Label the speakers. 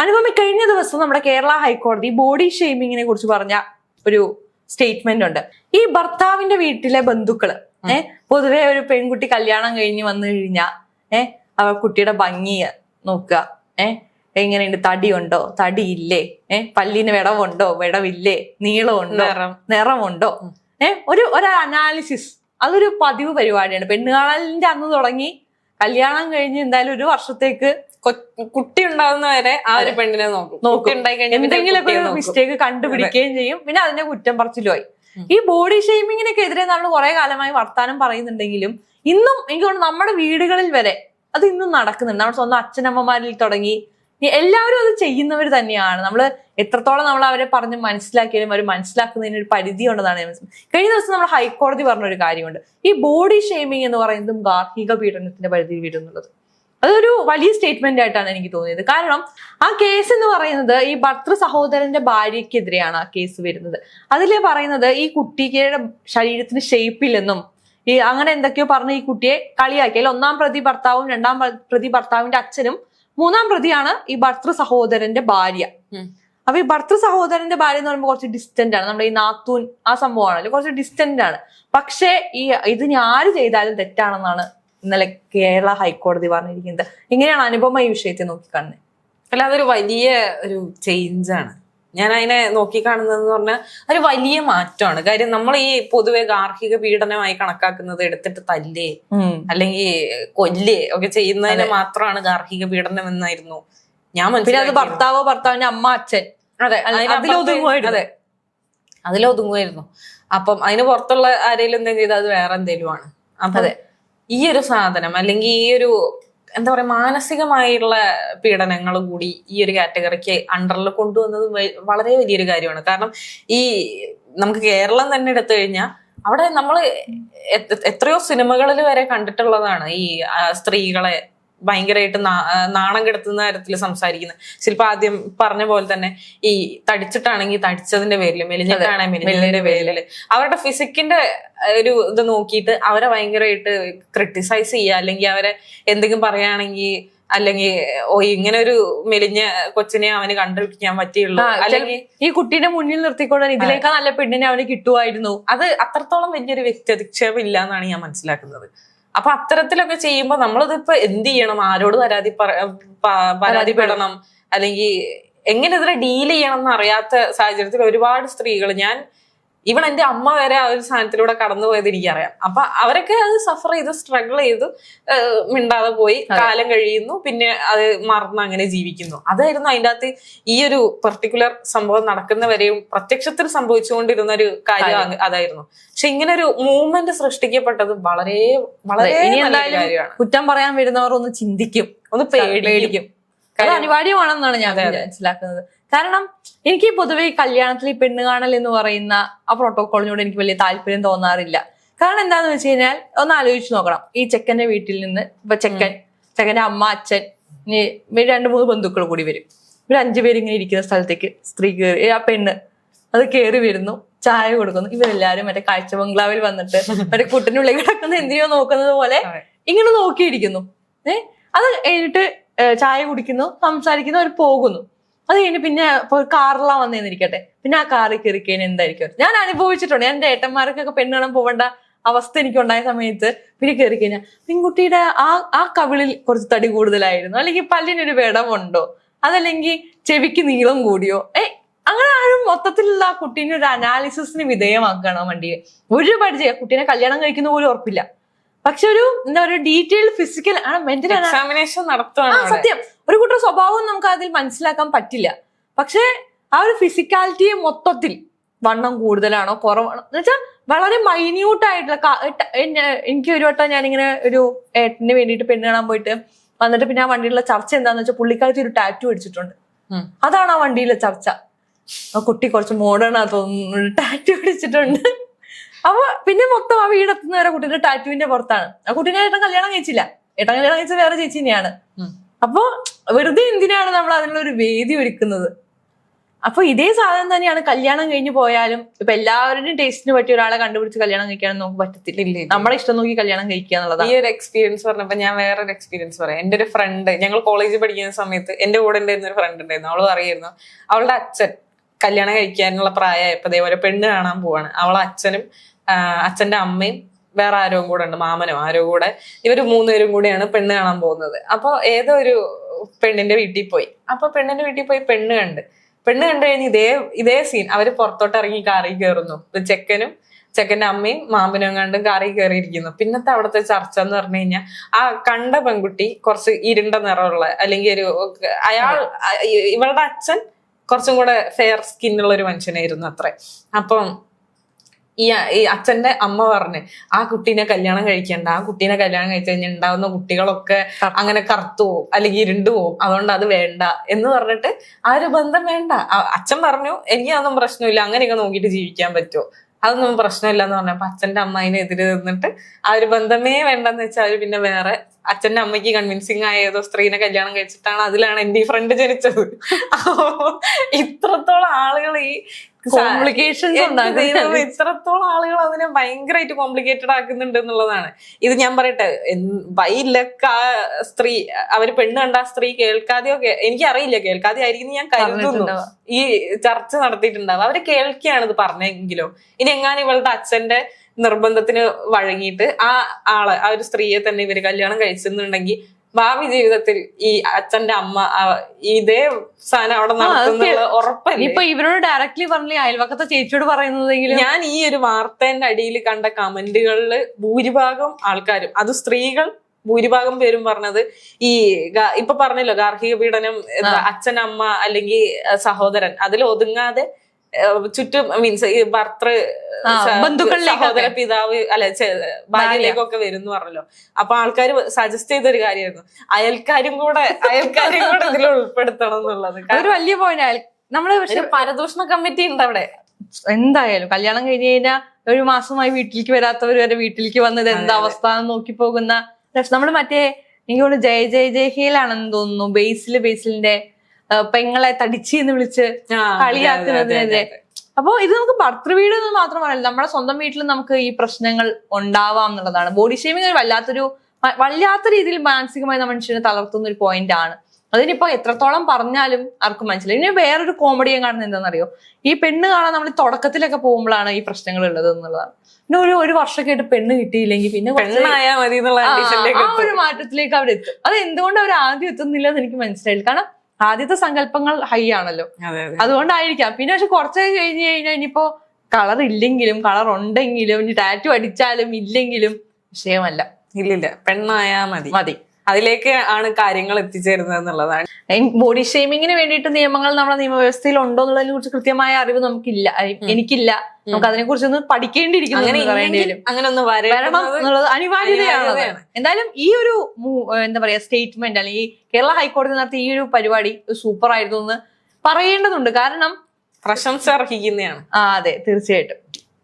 Speaker 1: അനുപമ കഴിഞ്ഞ ദിവസം നമ്മുടെ കേരള ഹൈക്കോടതി ബോഡി ഷെയ്മിങ്ങിനെ കുറിച്ച് പറഞ്ഞ ഒരു സ്റ്റേറ്റ്മെന്റ് ഉണ്ട്. ഈ ഭർത്താവിന്റെ വീട്ടിലെ ബന്ധുക്കൾ ഏഹ് പൊതുവെ ഒരു പെൺകുട്ടി കല്യാണം കഴിഞ്ഞ് വന്നു കഴിഞ്ഞാ ഏഹ് അവ കുട്ടിയുടെ ഭംഗി നോക്കുക ഏഹ് എങ്ങനെയുണ്ട്? തടിയുണ്ടോ? തടിയില്ലേ? ഏഹ് പല്ലിന് വിടവുണ്ടോ? വിടവില്ലേ? നീളമുണ്ടോ?
Speaker 2: നിറം.
Speaker 1: നിറമുണ്ടോ? ഏഹ് ഒരു ഒരു അനാലിസിസ്. അതൊരു പതിവ് പരിപാടിയാണ്. പെണ്ണുകാണലിന്റെ അന്ന് തുടങ്ങി കല്യാണം കഴിഞ്ഞ് എന്തായാലും ഒരു വർഷത്തേക്ക്
Speaker 2: കുട്ടി ഉണ്ടാവുന്ന വരെ ആ ഒരു പെണ്ണിനെ നോക്കും. എന്തെങ്കിലും
Speaker 1: എന്തെങ്കിലുമൊക്കെ ഒരു മിസ്റ്റേക്ക് കണ്ടുപിടിക്കുകയും ചെയ്യും. പിന്നെ അതിന്റെ കുറ്റം പറച്ചിലുമായി. ഈ ബോഡി ഷെയ്മിങ്ങിനൊക്കെ എതിരെ നമ്മൾ കുറെ കാലമായി വർത്താനം പറയുന്നുണ്ടെങ്കിലും ഇന്നും എനിക്ക് തോന്നുന്നു നമ്മുടെ വീടുകളിൽ വരെ അത് ഇന്നും നടക്കുന്നുണ്ട്. നമ്മുടെ സ്വന്തം അച്ഛനമ്മമാരിൽ തുടങ്ങി എല്ലാവരും അത് ചെയ്യുന്നവർ തന്നെയാണ്. നമ്മൾ എത്രത്തോളം നമ്മൾ അവരെ പറഞ്ഞ് മനസ്സിലാക്കിയാലും അവർ മനസ്സിലാക്കുന്നതിന് ഒരു പരിധി ഉണ്ടെന്നാണ് ഞാൻ കഴിഞ്ഞ ദിവസം നമ്മൾ ഹൈക്കോടതി പറഞ്ഞ ഒരു കാര്യമുണ്ട്. ഈ ബോഡി ഷെയ്മിങ് എന്ന് പറയുന്നതും ഗാർഹിക പീഡനത്തിന്റെ പരിധിയിൽ വരുന്നുള്ളത് അതൊരു വലിയ സ്റ്റേറ്റ്മെന്റ് ആയിട്ടാണ് എനിക്ക് തോന്നിയത്. കാരണം ആ കേസ് എന്ന് പറയുന്നത് ഈ ഭർത്തൃ സഹോദരന്റെ ഭാര്യയ്ക്കെതിരെയാണ് ആ കേസ് വരുന്നത്. അതിൽ പറയുന്നത് ഈ കുട്ടിയുടെ ശരീരത്തിന് ഷേപ്പില്ലെന്നും ഈ അങ്ങനെ എന്തൊക്കെയോ പറഞ്ഞ് ഈ കുട്ടിയെ കളിയാക്കി. അതിൽ ഒന്നാം പ്രതി ഭർത്താവും രണ്ടാം പ്രതി ഭർത്താവിന്റെ അച്ഛനും മൂന്നാം പ്രതിയാണ് ഈ ഭർത്തൃ സഹോദരന്റെ ഭാര്യ. അപ്പൊ ഈ ഭർത്തൃ സഹോദരന്റെ ഭാര്യ എന്ന് പറയുമ്പോൾ കുറച്ച് ഡിസ്റ്റന്റ് ആണ്. നമ്മുടെ ഈ നാത്തൂൻ ആ സംഭവമാണല്ലോ. കുറച്ച് ഡിസ്റ്റന്റ് ആണ്. പക്ഷേ ഈ ഇത് ഞാൻ ആര് ചെയ്താലും തെറ്റാണെന്നാണ് ഇന്നലെ കേരള ഹൈക്കോടതി പറഞ്ഞിരിക്കുന്നത്. എങ്ങനെയാണ് അനുപമ ഈ വിഷയത്തെ നോക്കിക്കാണുന്നത്
Speaker 2: അല്ല അതൊരു വലിയ ഒരു ചേഞ്ച് ആണ്. ഞാൻ അതിനെ നോക്കിക്കാണുന്നതെന്ന് പറഞ്ഞാൽ ഒരു വലിയ മാറ്റമാണ്. കാര്യം നമ്മൾ ഈ പൊതുവെ ഗാർഹിക പീഡനമായി കണക്കാക്കുന്നത് എടുത്തിട്ട് തല്ലേ അല്ലെങ്കിൽ കൊല്ലേ ഒക്കെ ചെയ്യുന്നതിന് മാത്രമാണ് ഗാർഹിക പീഡനം എന്നായിരുന്നു ഞാൻ
Speaker 1: അത് ഭർത്താവോ ഭർത്താവിന്റെ അമ്മ അച്ഛൻ.
Speaker 2: അതെ
Speaker 1: അതിലൊതുങ്ങുമായിരുന്നു.
Speaker 2: അതെ. അതിലൊതുങ്ങുമായിരുന്നു. അപ്പം അതിന് പുറത്തുള്ള ആരെങ്കിലും എന്തെങ്കിലും ചെയ്താൽ അത് വേറെ എന്തെങ്കിലും ആണ് അപ്പൊ
Speaker 1: അതെ.
Speaker 2: ഈ ഒരു സാധനം അല്ലെങ്കിൽ ഈ ഒരു എന്താ പറയാ മാനസികമായുള്ള പീഡനങ്ങൾ കൂടി ഈ ഒരു കാറ്റഗറിക്ക് അണ്ടറിൽ കൊണ്ടുവന്നത് വളരെ വലിയൊരു കാര്യമാണ്. കാരണം ഈ നമുക്ക് കേരളം തന്നെ എടുത്തു കഴിഞ്ഞാൽ അവിടെ നമ്മൾ എത്രയോ സിനിമകളിൽ വരെ കണ്ടിട്ടുള്ളതാണ് ഈ സ്ത്രീകളെ ഭയങ്കരമായിട്ട് നാണം കെടുത്തുന്ന തരത്തിൽ സംസാരിക്കുന്നത് ശില്പ ആദ്യം പറഞ്ഞ പോലെ തന്നെ ഈ തടിച്ചിട്ടാണെങ്കിൽ തടിച്ചതിന്റെ പേരിൽ മെലിഞ്ഞിട്ടാണെങ്കിൽ മെലിഞ്ഞതിന്റെ പേരിൽ. അവരുടെ ഫിസിക്കിന്റെ ഒരു ഇത് നോക്കിയിട്ട് അവരെ ഭയങ്കരമായിട്ട് ക്രിട്ടിസൈസ് ചെയ്യുക അല്ലെങ്കിൽ അവരെ എന്തെങ്കിലും പറയുകയാണെങ്കിൽ അല്ലെങ്കിൽ ഓ ഇങ്ങനെ ഒരു മെലിഞ്ഞ കൊച്ചിനെ അവന് കണ്ടുപിടിക്കാൻ പറ്റിയുള്ളൂ. അല്ലെങ്കിൽ
Speaker 1: ഈ കുട്ടീനെ മുന്നിൽ നിർത്തിക്കൊണ്ട് ഇതിലേക്കാൾ നല്ല പെണ്ണിനെ അവന് കിട്ടുമായിരുന്നു
Speaker 2: അത് അത്രത്തോളം വലിയൊരു വ്യക്തി അധിക്ഷേപം ഇല്ല എന്നാണ് ഞാൻ മനസ്സിലാക്കുന്നത്. അപ്പൊ അത്തരത്തിലൊക്കെ ചെയ്യുമ്പോൾ നമ്മളിതിപ്പോ ഇപ്പൊ എന്ത് ചെയ്യണം? ആരോട് പരാതി പരാതിപ്പെടണം. അല്ലെങ്കിൽ എങ്ങനെ ഇതിനെ ഡീൽ ചെയ്യണം എന്ന് അറിയാത്ത സാഹചര്യത്തിൽ ഒരുപാട് സ്ത്രീകൾ ഞാൻ ഈവൻ എന്റെ അമ്മ വരെ ആ ഒരു സാധനത്തിലൂടെ കടന്നു പോയത് എനിക്കറിയാം അപ്പൊ അവരൊക്കെ അത് സഫർ ചെയ്ത് സ്ട്രഗിൾ ചെയ്ത് മിണ്ടാതെ പോയി കാലം കഴിയുന്നു പിന്നെ അത് മറന്ന് അങ്ങനെ ജീവിക്കുന്നു. അതായിരുന്നു അതിന്റെ അകത്ത് ഈ ഒരു പെർട്ടിക്കുലർ സംഭവം നടക്കുന്നവരെയും പ്രത്യക്ഷത്തിൽ സംഭവിച്ചുകൊണ്ടിരുന്ന ഒരു കാര്യം അതായിരുന്നു. പക്ഷെ ഇങ്ങനെ ഒരു മൂവ്മെന്റ് സൃഷ്ടിക്കപ്പെട്ടത് വളരെ വളരെ
Speaker 1: കുറ്റം പറയാൻ വരുന്നവർ ഒന്ന് ചിന്തിക്കും.
Speaker 2: ഒന്ന് പേടിക്കും.
Speaker 1: പേടിക്കും. അത് അനിവാര്യമാണെന്നാണ് ഞാൻ മനസ്സിലാക്കുന്നത്. കാരണം എനിക്ക് പൊതുവെ ഈ കല്യാണത്തിൽ ഈ പെണ്ണ് കാണൽ എന്ന് പറയുന്ന ആ പ്രോട്ടോകോളിനോട് എനിക്ക് വലിയ താല്പര്യം തോന്നാറില്ല. കാരണം എന്താന്ന് വെച്ച് കഴിഞ്ഞാൽ ഒന്ന് ആലോചിച്ച് നോക്കണം. ഈ ചെക്കന്റെ വീട്ടിൽ നിന്ന് ഇപ്പൊ ചെക്കൻ ചെക്കന്റെ അമ്മ അച്ഛൻ രണ്ട് മൂന്ന് ബന്ധുക്കൾ കൂടി വരും. ഇവർ അഞ്ചുപേര് ഇങ്ങനെ ഇരിക്കുന്ന സ്ഥലത്തേക്ക് സ്ത്രീ കയറി ആ പെണ്ണ് അത് കയറി വരുന്നു ചായ കൊടുക്കുന്നു. ഇവരെല്ലാരും മറ്റേ കാഴ്ച ബംഗ്ലാവിൽ വന്നിട്ട് മറ്റേ കുട്ടിനുള്ളിൽ കിടക്കുന്ന എന്തിനോ നോക്കുന്നത് പോലെ ഇങ്ങനെ നോക്കിയിരിക്കുന്നു. ഏഹ് അത് കഴിഞ്ഞിട്ട് ചായ കുടിക്കുന്നു സംസാരിക്കുന്നു അവർ പോകുന്നു. അത് കഴിഞ്ഞ് പിന്നെ കാറിലാ വന്നേന്നിരിക്കട്ടെ. പിന്നെ ആ കാറിൽ കയറി കഴിഞ്ഞാൽ എന്തായിരിക്കും ഞാൻ അനുഭവിച്ചിട്ടുണ്ട്. എന്റെ ഏട്ടന്മാർക്കൊക്കെ പെണ്ണുകളും പോവേണ്ട അവസ്ഥ എനിക്ക് ഉണ്ടായ സമയത്ത് പിന്നെ കയറി കഴിഞ്ഞാൽ പെൺകുട്ടിയുടെ ആ ആ കവിളിൽ കുറച്ച് തടി കൂടുതലായിരുന്നു. അല്ലെങ്കിൽ പല്ലിനൊരു വിടവുണ്ടോ? അതല്ലെങ്കിൽ ചെവിക്ക് നീളം കൂടിയോ? ഏ അങ്ങനെ ആരും മൊത്തത്തിലുള്ള ആ കുട്ടീനെ ഒരു അനാലിസിസിന് വിധേയമാക്കണം വണ്ടിയെ. ഒരു പരിചയം കുട്ടീനെ കല്യാണം കഴിക്കുന്ന പോലും ഉറപ്പില്ല. പക്ഷെ ഒരു എന്താ പറയുക ഡീറ്റെയിൽ ഫിസിക്കൽ ആണ് മെന്റൽ
Speaker 2: എക്സാമിനേഷൻ നടത്തുകയാണ്
Speaker 1: സത്യം. ഒരു കൂട്ടർ സ്വഭാവം നമുക്ക് അതിൽ മനസ്സിലാക്കാൻ പറ്റില്ല. പക്ഷെ ആ ഒരു ഫിസിക്കാലിറ്റിയെ മൊത്തത്തിൽ വണ്ണം കൂടുതലാണോ കുറവാണോ? എന്ന് വെച്ചാൽ വളരെ മൈന്യൂട്ട് ആയിട്ടുള്ള എനിക്ക് ഒരു വട്ടം ഞാനിങ്ങനെ ഒരു ഏട്ടന് വേണ്ടിയിട്ട് പെണ്ണ് കാണാൻ പോയിട്ട് വന്നിട്ട് പിന്നെ ആ വണ്ടിയിലുള്ള ചർച്ച എന്താന്ന് വെച്ചാൽ പുള്ളിക്കാരത്തി ഒരു ടാറ്റു അടിച്ചിട്ടുണ്ട് അതാണ് ആ വണ്ടിയിലെ ചർച്ച. ആ കുട്ടി കുറച്ച് മോഡേൺ ആ തോന്നുന്നു. ടാറ്റു അടിച്ചിട്ടുണ്ട് അപ്പൊ പിന്നെ മൊത്തം ആ വീടെത്തുന്ന വരെ കുട്ടിയുടെ ടാറ്റുവിന്റെ പുറത്താണ്. ആ കുട്ടീനെ ഏട്ടൻ കല്യാണം കഴിച്ചില്ല. ഏട്ടൻ കല്യാണം കഴിച്ച വേറെ ചേച്ചി തന്നെയാണ്.
Speaker 2: ഉം.
Speaker 1: അപ്പോ വെറുതെ എന്തിനാണ് നമ്മൾ അതിനുള്ള ഒരു വേദി ഒരുക്കുന്നത്? അപ്പൊ ഇതേ സാധനം തന്നെയാണ് കല്യാണം കഴിഞ്ഞു പോയാലും ഇപ്പൊ എല്ലാവരുടെയും ടേസ്റ്റിന് പറ്റിയ ഒരാളെ കണ്ടുപിടിച്ച് കല്യാണം കഴിക്കാൻ നമുക്ക് പറ്റത്തില്ല. നമ്മുടെ ഇഷ്ടം നോക്കി കല്യാണം കഴിക്കുക
Speaker 2: ഈ ഒരു എക്സ്പീരിയൻസ് പറഞ്ഞപ്പോ ഞാൻ വേറെ ഒരു എക്സ്പീരിയൻസ് പറയാം. എന്റെ ഒരു ഫ്രണ്ട് ഞങ്ങൾ കോളേജിൽ പഠിക്കുന്ന സമയത്ത് എന്റെ കൂടെ ഉണ്ടായിരുന്ന ഒരു ഫ്രണ്ട് ഉണ്ടായിരുന്നു. അവൾ അറിയായിരുന്നു. അവളുടെ അച്ഛൻ കല്യാണം കഴിക്കാനുള്ള പ്രായമായപ്പോ അതേപോലെ പെണ്ണ് കാണാൻ പോവാണ്. അവളെ അച്ഛനും അച്ഛന്റെ അമ്മയും വേറെ ആരോ കൂടെ ഉണ്ട് മാമനും ആരോ കൂടെ. ഇവർ മൂന്നുപേരും കൂടിയാണ് പെണ്ണ് കാണാൻ പോകുന്നത്. അപ്പോൾ ഏതോ ഒരു പെണ്ണിന്റെ വീട്ടിൽ പോയി. അപ്പൊ പെണ്ണിന്റെ വീട്ടിൽ പോയി പെണ്ണ് കണ്ട്. പെണ്ണ് കണ്ടു കഴിഞ്ഞ് ഇതേ ഇതേ സീൻ അവർ പുറത്തോട്ട് ഇറങ്ങി കാറിൽ കയറുന്നു. ചെക്കനും ചെക്കന്റെ അമ്മയും മാമനും കണ്ടും കാറിൽ കയറിയിരിക്കുന്നു. പിന്നത്തെ അവിടുത്തെ ചർച്ച എന്ന് പറഞ്ഞു കഴിഞ്ഞാൽ ആ കണ്ട പെൺകുട്ടി കുറച്ച് ഇരുണ്ട നിറമുള്ള അല്ലെങ്കിൽ ഒരു അയാൾ ഇവളുടെ അച്ഛൻ കുറച്ചും കൂടെ ഫെയർ സ്കിന്നുള്ള ഒരു മനുഷ്യനായിരുന്നു അത്രേ. അപ്പം ഈ ഈ അച്ഛന്റെ അമ്മ പറഞ്ഞ് ആ കുട്ടീനെ കല്യാണം കഴിക്കണ്ട ആ കുട്ടീനെ കല്യാണം കഴിച്ചു കഴിഞ്ഞാൽ ഉണ്ടാവുന്ന കുട്ടികളൊക്കെ അങ്ങനെ കറുത്തു പോവും അല്ലെങ്കിൽ ഇരുണ്ടു പോവും അതുകൊണ്ട് അത് വേണ്ട എന്ന് പറഞ്ഞിട്ട് ആ ഒരു ബന്ധം വേണ്ട. അച്ഛൻ പറഞ്ഞു എനിക്ക് അതൊന്നും പ്രശ്നമില്ല അങ്ങനെയൊക്കെ നോക്കിയിട്ട് ജീവിക്കാൻ പറ്റുമോ? അതൊന്നും പ്രശ്നമില്ല എന്ന് പറഞ്ഞപ്പോ അച്ഛന്റെ അമ്മ അതിനെതിരെ നിന്നിട്ട് ആ ഒരു ബന്ധമേ വേണ്ടെന്ന് വെച്ചാൽ അവർ പിന്നെ വേറെ അച്ഛന്റെ അമ്മയ്ക്ക് കൺവിൻസിങ് ആയ ഏതോ സ്ത്രീനെ കല്യാണം കഴിച്ചിട്ടാണ് അതിലാണ് എന്റെ ഈ ഫ്രണ്ട് ജനിച്ചത്. അപ്പോ ഇത്രത്തോളം ആളുകൾ ഈ
Speaker 1: ഉണ്ടാക്കുന്നത്.
Speaker 2: ദൈവമേ, ഇത്രത്തോളം ആളുകൾ അതിനെ ഭയങ്കരമായിട്ട് കോംപ്ലിക്കേറ്റഡ് ആക്കുന്നുണ്ട് എന്നുള്ളതാണ്. ഇത് ഞാൻ പറയട്ടെ ബൈ ലക്ക് ആ സ്ത്രീ അവർ പെണ്ണ് കണ്ട ആ സ്ത്രീ കേൾക്കാതെയോ എനിക്ക് അറിയില്ല കേൾക്കാതെ ആയിരിക്കും ഞാൻ കരുതുന്നു. ഈ ചർച്ച നടത്തിയിട്ടുണ്ടാവും. അവർ കേൾക്കുകയാണ് ഇത് പറഞ്ഞെങ്കിലോ. ഇനി എങ്ങാനും ഇവളുടെ അച്ഛന്റെ നിർബന്ധത്തിന് വഴങ്ങിയിട്ട് ആ ആളെ ആ ഒരു സ്ത്രീയെ തന്നെ ഇവർ കല്യാണം കഴിച്ചെന്നുണ്ടെങ്കിൽ ഭാവി ജീവിതത്തിൽ ഈ അച്ഛന്റെ അമ്മ ഇതേ സാധനം അവിടെ നടത്തുന്നുള്ള
Speaker 1: ഇപ്പൊ ഇവരോട് ഡയറക്ട്ലി പറഞ്ഞ അയൽവക്കത്തെ ചേച്ചിയോട് പറയുന്നതെങ്കിലും
Speaker 2: ഞാൻ ഈ ഒരു വാർത്തേന്റെ അടിയിൽ കണ്ട കമന്റുകളിൽ ഭൂരിഭാഗം ആൾക്കാരും അത് സ്ത്രീകൾ ഭൂരിഭാഗം പേരും പറഞ്ഞത് ഈ ഇപ്പൊ പറഞ്ഞല്ലോ ഗാർഹിക പീഡനം അച്ഛനമ്മ അച്ഛൻ അമ്മ അല്ലെങ്കിൽ സഹോദരൻ അതിൽ ഒതുങ്ങാതെ ചുറ്റും മീൻസ് ഈ ഭർത്തൃ സഹോദര പിതാവ് അല്ലെ ഭാര്യയിലേക്കൊക്കെ വരും പറഞ്ഞല്ലോ. അപ്പൊ ആൾക്കാർ സജസ്റ്റ് ചെയ്തൊരു കാര്യമായിരുന്നു. അയൽക്കാരും കൂടെ അയൽക്കാരും കൂടെ ഇതിൽ ഉൾപ്പെടുത്തണം എന്നുള്ളത്.
Speaker 1: ഒരു വലിയ പോയിന്റ് നമ്മൾ പക്ഷെ
Speaker 2: പരദൂഷണ കമ്മിറ്റി ഉണ്ട് അവിടെ.
Speaker 1: എന്തായാലും കല്യാണം കഴിഞ്ഞ് കഴിഞ്ഞാൽ ഒരു മാസമായി വീട്ടിലേക്ക് വരാത്തവർ വരെ വീട്ടിലേക്ക് വന്നത് എന്താ അവസ്ഥ നോക്കി പോകുന്ന നമ്മൾ മറ്റേ എനിക്ക് തോന്നുന്നു ജയ ജയ ജയഹയിലാണെന്ന് തോന്നുന്നു. ബേസിൽ ബേസിലിന്റെ പെങ്ങളെ തടിച്ചി എന്ന് വിളിച്ച് കളിയാക്കുന്നതിനെതിരെ
Speaker 2: അതെ, അതെ.
Speaker 1: അപ്പോ ഇത് നമുക്ക് ഭർത്തൃവീട് എന്ന് മാത്രമല്ല നമ്മുടെ സ്വന്തം വീട്ടിൽ നമുക്ക് ഈ പ്രശ്നങ്ങൾ ഉണ്ടാവാം എന്നുള്ളതാണ്. ബോഡി ഷേമിംഗ് ഒരു വല്ലാത്തൊരു വല്ലാത്ത രീതിയിൽ മാനസികമായി നമ്മുടെ മനുഷ്യനെ തളർത്തുന്ന ഒരു പോയിന്റ് ആണ്. അതിനിപ്പോ എത്രത്തോളം പറഞ്ഞാലും ആർക്കും മനസ്സിലായി ഇനി വേറൊരു കോമഡി ഞാൻ കാണുന്നത് എന്താണെന്നറിയോ? ഈ പെണ്ണ് കാണാൻ നമ്മൾ തുടക്കത്തിലൊക്കെ പോകുമ്പോഴാണ് ഈ പ്രശ്നങ്ങൾ ഉള്ളത് എന്നുള്ളതാണ്. പിന്നെ ഒരു ഒരു വർഷമൊക്കെ പെണ്ണ് കിട്ടിയില്ലെങ്കിൽ പിന്നെ ആ, ഒരു മാറ്റത്തിലേക്ക് അവർ എത്തും. അത് എന്തുകൊണ്ട് അവർ ആദ്യം എത്തുന്നില്ല എന്ന് എനിക്ക് മനസ്സിലായില്ല. കാരണം ആദ്യത്തെ സങ്കല്പങ്ങൾ ഹൈ ആണല്ലോ.
Speaker 2: അതെ അതെ.
Speaker 1: അതുകൊണ്ടായിരിക്കാം. പിന്നെ പക്ഷെ കുറച്ച് കഴിഞ്ഞ് കഴിഞ്ഞാൽ ഇനിയിപ്പോ കളർ ഇല്ലെങ്കിലും കളർ ഉണ്ടെങ്കിലും ഇനി ടാറ്റു അടിച്ചാലും ഇല്ലെങ്കിലും വിഷയമല്ല.
Speaker 2: ഇല്ലില്ല. പെണ്ണായാ മതി.
Speaker 1: മതി.
Speaker 2: അതിലേക്ക് ആണ് കാര്യങ്ങൾ എത്തിച്ചേരുന്നത് എന്നുള്ളതാണ്.
Speaker 1: ബോഡി ഷേമിങ്ങിന് വേണ്ടിയിട്ട് നിയമങ്ങൾ നമ്മുടെ നിയമവ്യവസ്ഥയിൽ ഉണ്ടോ എന്നുള്ളതിനെ കുറിച്ച് കൃത്യമായ അറിവ് നമുക്കില്ല. എനിക്കില്ല. നമുക്ക് അതിനെ കുറിച്ച് ഒന്ന് പഠിക്കേണ്ടിയിരിക്കുന്നു
Speaker 2: അങ്ങനെ ഒന്ന്
Speaker 1: വരണം എന്നുള്ളത് അനിവാര്യതയാണ്. എന്തായാലും ഈ ഒരു എന്താ പറയാ സ്റ്റേറ്റ്മെന്റ് അല്ലെങ്കിൽ കേരള ഹൈക്കോടതി നടത്തിയ ഈ ഒരു പരിപാടി സൂപ്പർ ആയിരുന്നു എന്ന് പറയേണ്ടതുണ്ട്. കാരണം
Speaker 2: പ്രശംസ അർഹിക്കുന്നതാണ്.
Speaker 1: ആ അതെ തീർച്ചയായിട്ടും.